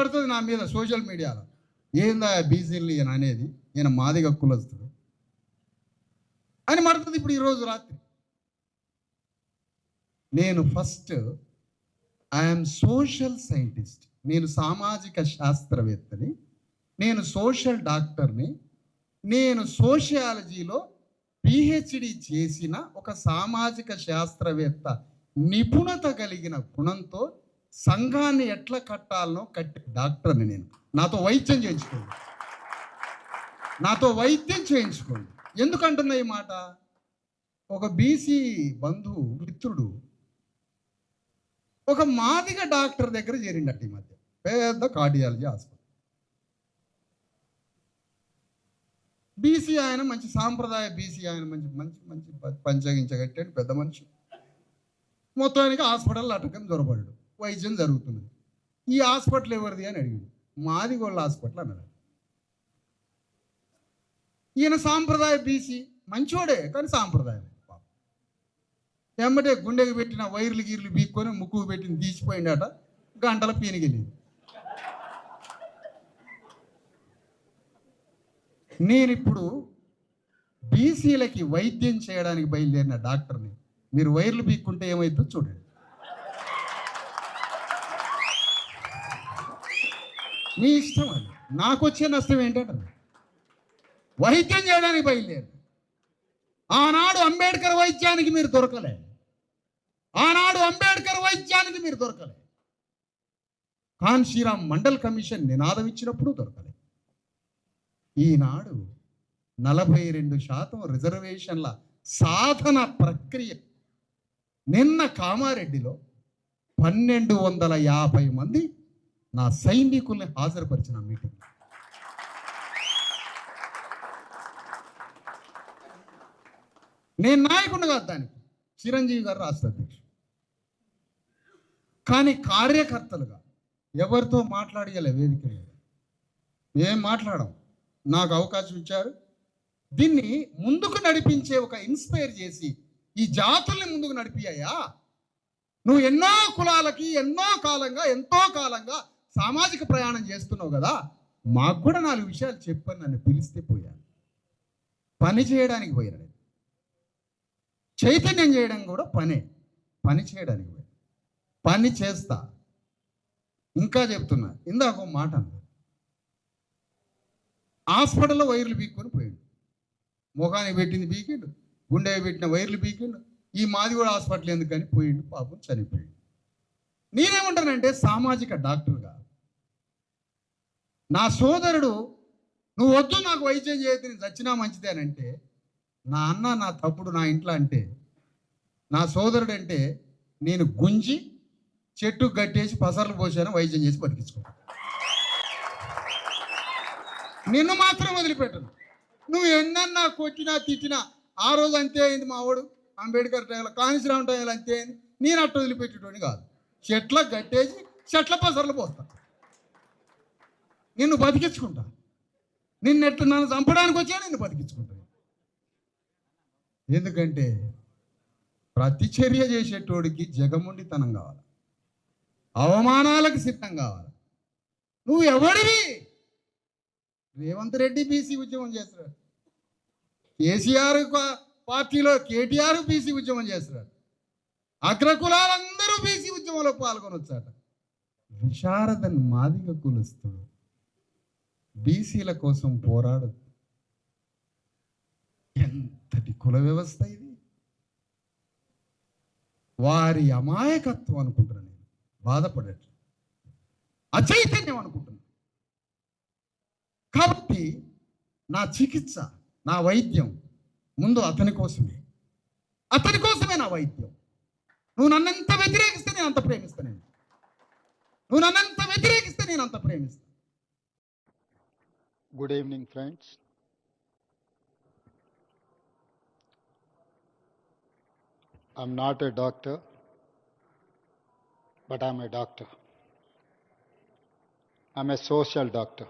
పడుతుంది నా మీద సోషల్ మీడియాలో. ఏందా బీసీలు ఈయన అనేది? ఈయన మాదిగా కులస్తుడు. అని మరుతుంది ఇప్పుడు ఈరోజు రాత్రి. నేను ఫస్ట్ ఐఎమ్ సోషల్ సైంటిస్ట్ నేను సామాజిక శాస్త్రవేత్తని. నేను సోషల్ డాక్టర్ని నేను సోషియాలజీలో పిహెచ్డి చేసిన ఒక సామాజిక శాస్త్రవేత్త నిపుణత కలిగిన గుణంతో సంఘాన్ని ఎట్లా కట్టాలనో కట్టే డాక్టర్ని నేను. నాతో వైద్యం చేయించుకోండి. నాతో వైద్యం చేయించుకోండి. ఎందుకంటున్నా ఈ మాట? ఒక బీసీ బంధువు మిత్రుడు ఒక మాదిగ డాక్టర్ దగ్గర చేరిండట ఈ మధ్య. పెద్ద కార్డియాలజీ హాస్పిటల్. బీసీ ఆయన మంచి సాంప్రదాయ బీసీ ఆయన మంచి మంచి మంచి పంచగించగట్టాడు పెద్ద మనిషి. మొత్తానికి హాస్పిటల్ అటకం దొరబడ్డాడు వైద్యం జరుగుతున్నది ఈ హాస్పిటల్ ఎవరిది అని అడిగాడు. మాదిగోళ్ళ హాస్పిటల్ అన్నాడు. ఈయన సాంప్రదాయ బీసీ మంచోడే కానీ సాంప్రదాయం పాపం. ఎమ్మటే గుండెకి పెట్టిన వైర్లు గీర్లు బీక్కొని ముక్కుకు పెట్టిన తీసిపోయిండట గంటల పీనికెళ్ళింది. నేను ఇప్పుడు బీసీలకి వైద్యం చేయడానికి బయలుదేరిన డాక్టర్ని. మీరు వైర్లు బీక్కుంటే ఏమవుతుందో చూడండి. మీ ఇష్టం అది. నాకు వచ్చే నష్టం ఏంటంటే వైద్యం చేయడానికి బయలుదేరు. ఆనాడు అంబేద్కర్ వైద్యానికి మీరు దొరకలే. ఆనాడు అంబేద్కర్ వైద్యానికి మీరు దొరకలే. శ్రీరామ్ మండల్ కమిషన్ నినాదం ఇచ్చినప్పుడు దొరకలే. ఈనాడు నలభై రెండు శాతం రిజర్వేషన్ల సాధన ప్రక్రియ. నిన్న కామారెడ్డిలో పన్నెండు వందల యాభై మంది నా సైనికుల్ని హాజరుపరిచిన మీటింగ్. నేను నాయకుడు కాదు దానికి. చిరంజీవి గారు రాష్ట్ర అధ్యక్షుడు. కానీ కార్యకర్తలుగా ఎవరితో మాట్లాడగల వేదిక లేదు ఏం మాట్లాడం నాకు అవకాశం ఇచ్చారు. దీన్ని ముందుకు నడిపించే ఒక ఇన్స్పైర్ చేసి ఈ జాతుల్ని ముందుకు నడిపియ్యా నువ్వు ఎన్నో కులాలకి ఎన్నో కాలంగా ఎంతో కాలంగా సామాజిక ప్రయాణం చేస్తున్నావు కదా మాకు కూడా నాలుగు విషయాలు చెప్పని నన్ను పిలిస్తే పోయాను పని చేయడానికి పోయాను చైతన్యం చేయడం కూడా పనే. పని చేయడానికి పోయాను పని చేస్తా. ఇంకా చెప్తున్నా. ఇందాక ఒక మాట అన్నా. హాస్పిటల్లో వైర్లు పీక్కొని పోయాడు. ముఖానికి పెట్టింది పీకిండు. గుండె పెట్టిన వైర్లు పీకిండు. ఈ మాది కూడా హాస్పిటల్ ఎందుకని పోయిండు. పాపం చనిపోయాడు. నేనేమంటానంటే సామాజిక డాక్టర్గా నా సోదరుడు నువ్వు వద్దు నాకు వైద్యం చేయొద్దు నేను చచ్చినా మంచిదే అని అంటే నా అన్న నా తప్పుడు నా ఇంట్లో అంటే నా సోదరుడు అంటే నేను గుంజి చెట్టు కట్టేసి పసర్లు పోసాను వైద్యం చేసి బతికించుకుంటాను నిన్ను మాత్రం వదిలిపెట్టను. నువ్వు ఎన్నన్నా కొట్టినా తిట్టినా ఆ రోజు అంతే అయింది మా వాడు. అంబేద్కర్ టైంలో కాంశీరామ్ టైంలో అంతే అయింది. నేను అట్ట వదిలిపెట్టేటోని కాదు. చెట్ల కట్టేసి చెట్ల పసర్లు పోస్తాను నిన్ను బతికించుకుంటా. నిన్ను ఎట్లా నన్ను చంపడానికి వచ్చా నిన్ను బతికించుకుంటా. ఎందుకంటే ప్రతి చర్య చేసేటోడికి జగముండితనం కావాలి. అవమానాలకు సిద్ధం కావాలి. నువ్వు ఎవడివి? రేవంత్ రెడ్డి బీసీ ఉద్యమం చేస్తున్నాడు. కేసీఆర్ పార్టీలో కేటీఆర్ బీసీ ఉద్యమం చేస్తున్నాడు. అగ్రకులాలందరూ బీసీ ఉద్యమంలో పాల్గొనొచ్చాట. విశారదన్ మాదిగ కులస్తుడు. బీసీల కోసం పోరాడు ఎంతటి కుల వ్యవస్థ ఇది? వారి అమాయకత్వం అనుకుంటున్నాను నేను. బాధపడట్లేదు. అచైతన్యం అనుకుంటున్నాను కాబట్టి నా చికిత్స నా వైద్యం ముందు అతని కోసమే. అతని కోసమే నా వైద్యం. నువ్వు నన్నంత వ్యతిరేకిస్తే నేను అంత ప్రేమిస్తాను నువ్వు నన్నంత వ్యతిరేకిస్తే నేను అంత ప్రేమిస్తాను Good evening, friends. I'm not a doctor, but I'm a doctor. I'm a social doctor.